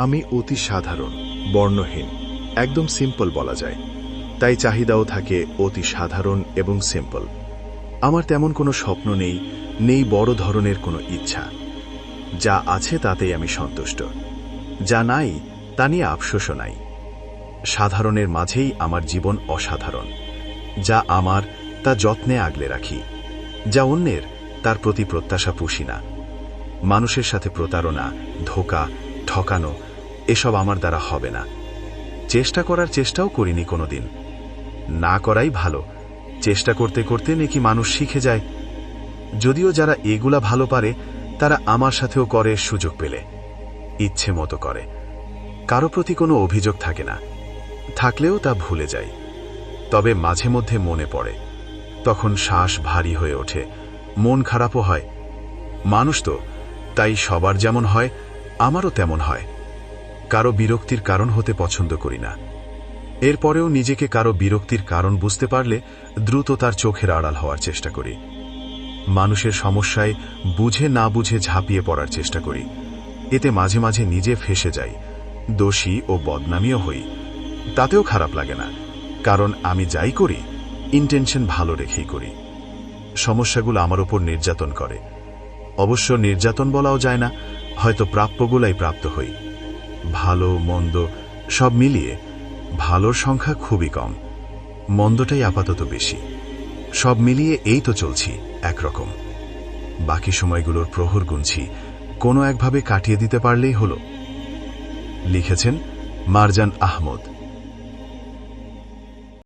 আমি অতি সাধারণ, বর্ণহীন, একদম সিম্পল বলা যায়। তাই চাহিদাও থাকে অতি সাধারণ এবং সিম্পল আমার তেমন কোনো স্বপ্ন নেই নেই বড় ধরনের কোনো ইচ্ছা। যা আছে তাতেই আমি সন্তুষ্ট। যা নাই, তা নিয়ে আফসোসও নাই। সাধারণের মাঝেই আমার জীবন অসাধারণ। যা আমার, তা যত্নে আগলে রাখি। যা অন্যের, তার প্রতি প্রত্যাশা পুষি না। মানুষের সাথে প্রতারণা, ধোকা, ঠকানো এসব আমার দ্বারা হবে না। চেষ্টা করার চেষ্টাও করিনি কোনোদিন। না করাই ভালো। চেষ্টা করতে করতে নাকি মানুষ শিখে যায়। যদিও যারা এগুলা ভালো পারে, তারা আমার সাথেও করে, সুযোগ পেলে। ইচ্ছে মতো করে। কারও প্রতি কোনো অভিযোগ থাকে না। থাকলেও তা ভুলে যাই। তবে মাঝে মধ্যে মনে পড়ে। তখন শ্বাস ভারী হয়ে ওঠে। মন খারাপও হয়। মানুষ তো, তাই সবার যেমন হয়, আমারও তেমন হয়। কারও বিরক্তির কারণ হতে পছন্দ করি না। এরপরেও নিজেকে কারও বিরক্তির কারণ বুঝতে পারলে দ্রুত তার চোখের আড়াল হওয়ার চেষ্টা করি। মানুষের সমস্যায় বুঝে না বুঝে ঝাঁপিয়ে পড়ার চেষ্টা করি। এতে মাঝে মাঝে নিজে ফেসে যাই, দোষী ও বদনামিও হই। তাতেও খারাপ লাগে না, কারণ আমি যাই করি ইন্টেনশন ভালো রেখেই করি। সমস্যাগুলো আমার উপর নির্যাতন করে। অবশ্য নির্যাতন বলাও যায় না, হয়তো প্রাপ্যগুলাই প্রাপ্ত হই। ভালো, মন্দ, সব মিলিয়ে ভালোর সংখ্যা খুবই কম। মন্দটাই আপাতত বেশি। সব মিলিয়ে এই তো চলছি, একরকম। বাকি সময়গুলোর প্রহর গুনছি, কোনো একভাবে কাটিয়ে দিতে পারলেই হল। লিখেছেন মারজান আহমদ।